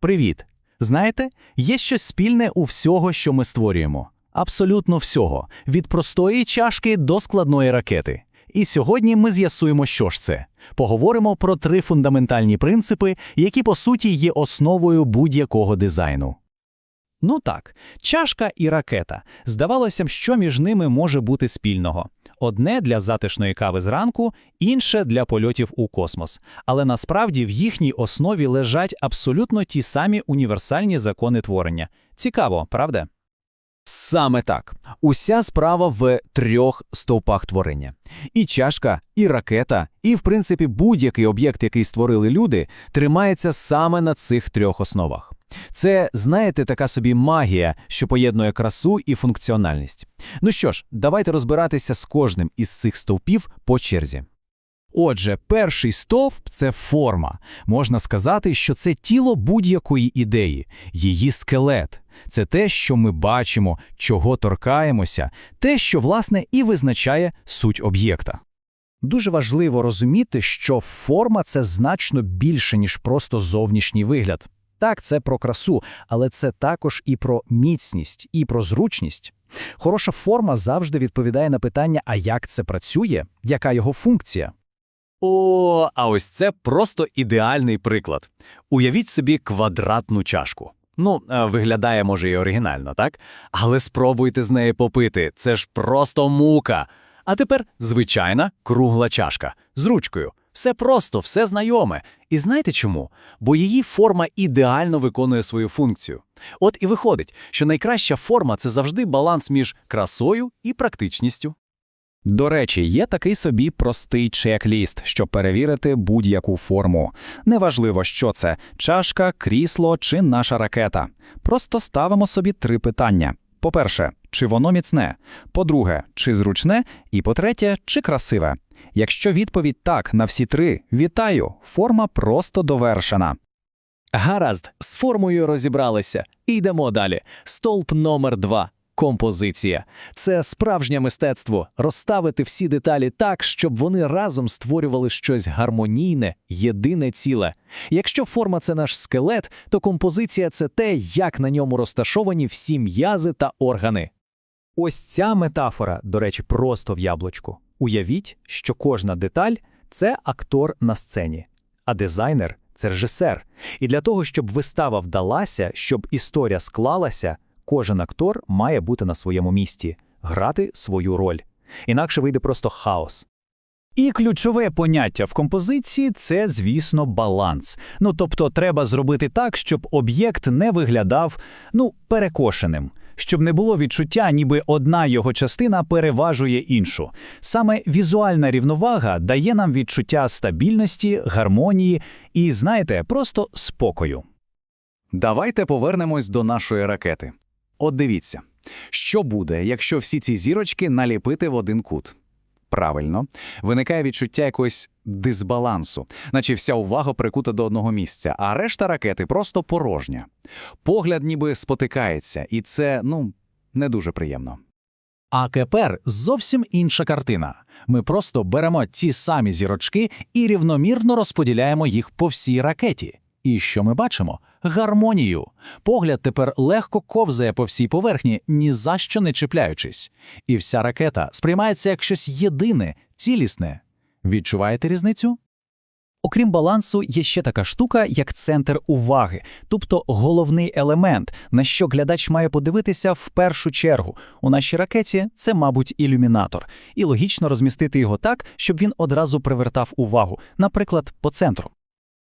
Привіт! Знаєте, є щось спільне у всього, що ми створюємо. Абсолютно всього, від простої чашки до складної ракети. І сьогодні ми з'ясуємо, що ж це. Поговоримо про три фундаментальні принципи, які по суті є основою будь-якого дизайну. Ну так, чашка і ракета. Здавалося б, що між ними може бути спільного. Одне для затишної кави зранку, інше для польотів у космос. Але насправді в їхній основі лежать абсолютно ті самі універсальні закони творення. Цікаво, правда? Саме так. Уся справа в трьох стовпах творення. І чашка, і ракета, і, в принципі, будь-який об'єкт, який створили люди, тримається саме на цих трьох основах. Це, знаєте, така собі магія, що поєднує красу і функціональність. Ну що ж, давайте розбиратися з кожним із цих стовпів по черзі. Отже, перший стовп це форма. Можна сказати, що це тіло будь-якої ідеї, її скелет. Це те, що ми бачимо, чого торкаємося, те, що, власне, і визначає суть об'єкта. Дуже важливо розуміти, що форма це значно більше, ніж просто зовнішній вигляд. Так, це про красу, але це також і про міцність, і про зручність. Хороша форма завжди відповідає на питання, а як це працює, яка його функція. О, а ось це просто ідеальний приклад. Уявіть собі квадратну чашку. Ну, е, виглядає, може, і оригінально, так? Але спробуйте з неї попити. Це ж просто мука. А тепер звичайна кругла чашка з ручкою. Все просто, все знайоме. І знаєте чому? Бо її форма ідеально виконує свою функцію. От і виходить, що найкраща форма це завжди баланс між красою і практичністю. До речі, є такий собі простий чек-ліст, щоб перевірити будь-яку форму. Неважливо, що це чашка, крісло чи наша ракета. Просто ставимо собі три питання: по-перше, чи воно міцне, по-друге, чи зручне, і по-третє, чи красиве. Якщо відповідь так на всі три, вітаю, форма просто довершена. Гаразд, з формою розібралися. Йдемо далі. Столб номер два. Композиція це справжнє мистецтво розставити всі деталі так, щоб вони разом створювали щось гармонійне, єдине ціле. Якщо форма це наш скелет, то композиція це те, як на ньому розташовані всі м'язи та органи. Ось ця метафора, до речі, просто в яблучку. Уявіть, що кожна деталь це актор на сцені, а дизайнер це режисер. І для того, щоб вистава вдалася, щоб історія склалася. Кожен актор має бути на своєму місці, грати свою роль. Інакше вийде просто хаос. І ключове поняття в композиції це, звісно, баланс. Ну тобто, треба зробити так, щоб об'єкт не виглядав ну, перекошеним, щоб не було відчуття, ніби одна його частина переважує іншу. Саме візуальна рівновага дає нам відчуття стабільності, гармонії і, знаєте, просто спокою. Давайте повернемось до нашої ракети. От дивіться, що буде, якщо всі ці зірочки наліпити в один кут? Правильно, виникає відчуття якогось дисбалансу, наче вся увага прикута до одного місця, а решта ракети просто порожня. Погляд ніби спотикається, і це, ну, не дуже приємно. А тепер зовсім інша картина. Ми просто беремо ці самі зірочки і рівномірно розподіляємо їх по всій ракеті. І що ми бачимо? Гармонію. Погляд тепер легко ковзає по всій поверхні, ні за що не чіпляючись. І вся ракета сприймається як щось єдине, цілісне. Відчуваєте різницю? Окрім балансу, є ще така штука, як центр уваги, тобто головний елемент, на що глядач має подивитися в першу чергу. У нашій ракеті це, мабуть, ілюмінатор, і логічно розмістити його так, щоб він одразу привертав увагу, наприклад, по центру.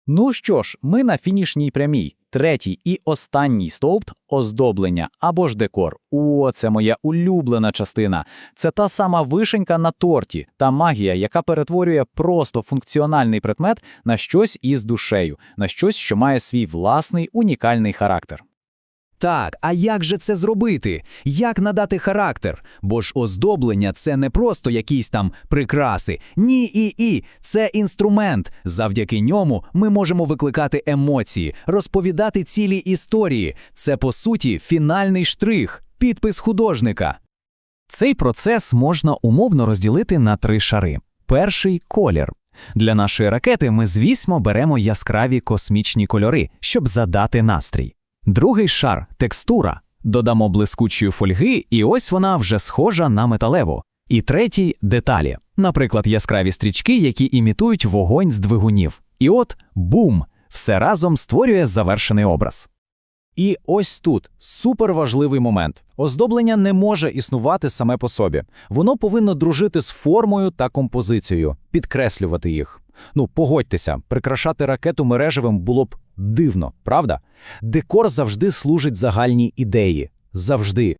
Ну що ж, ми на фінішній прямій. Третій і останній стовп оздоблення або ж декор. О, це моя улюблена частина. Це та сама вишенька на торті, та магія, яка перетворює просто функціональний предмет на щось із душею, на щось, що має свій власний унікальний характер. Так, а як же це зробити? Як надати характер? Бо ж оздоблення це не просто якісь там прикраси. Ні, і і це інструмент. Завдяки ньому ми можемо викликати емоції, розповідати цілі історії. Це по суті фінальний штрих, підпис художника. Цей процес можна умовно розділити на три шари. Перший колір. Для нашої ракети ми, звісно, беремо яскраві космічні кольори, щоб задати настрій. Другий шар текстура. Додамо блискучої фольги, і ось вона вже схожа на металеву. І третій деталі, наприклад, яскраві стрічки, які імітують вогонь з двигунів. І от бум! Все разом створює завершений образ. І ось тут суперважливий момент. Оздоблення не може існувати саме по собі. Воно повинно дружити з формою та композицією, підкреслювати їх. Ну, погодьтеся, прикрашати ракету мережевим було б дивно, правда? Декор завжди служить загальній ідеї. Завжди.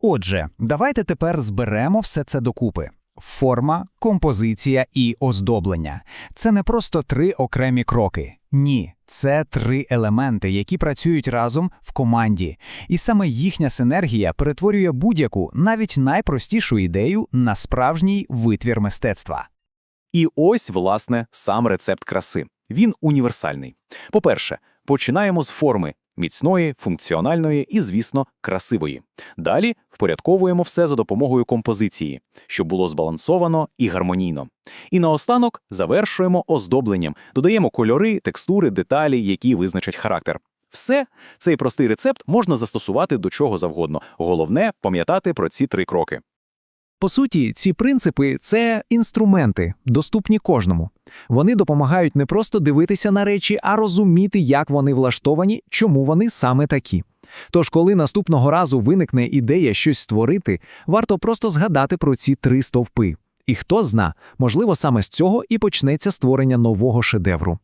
Отже, давайте тепер зберемо все це докупи. Форма, композиція і оздоблення це не просто три окремі кроки. Ні, це три елементи, які працюють разом в команді, і саме їхня синергія перетворює будь-яку, навіть найпростішу ідею на справжній витвір мистецтва. І ось, власне, сам рецепт краси. Він універсальний. По-перше, починаємо з форми міцної, функціональної і, звісно, красивої. Далі впорядковуємо все за допомогою композиції, щоб було збалансовано і гармонійно. І наостанок завершуємо оздобленням, додаємо кольори, текстури, деталі, які визначать характер. Все, цей простий рецепт можна застосувати до чого завгодно. Головне пам'ятати про ці три кроки. По суті, ці принципи це інструменти, доступні кожному. Вони допомагають не просто дивитися на речі, а розуміти, як вони влаштовані, чому вони саме такі. Тож, коли наступного разу виникне ідея щось створити, варто просто згадати про ці три стовпи. І хто зна, можливо, саме з цього і почнеться створення нового шедевру.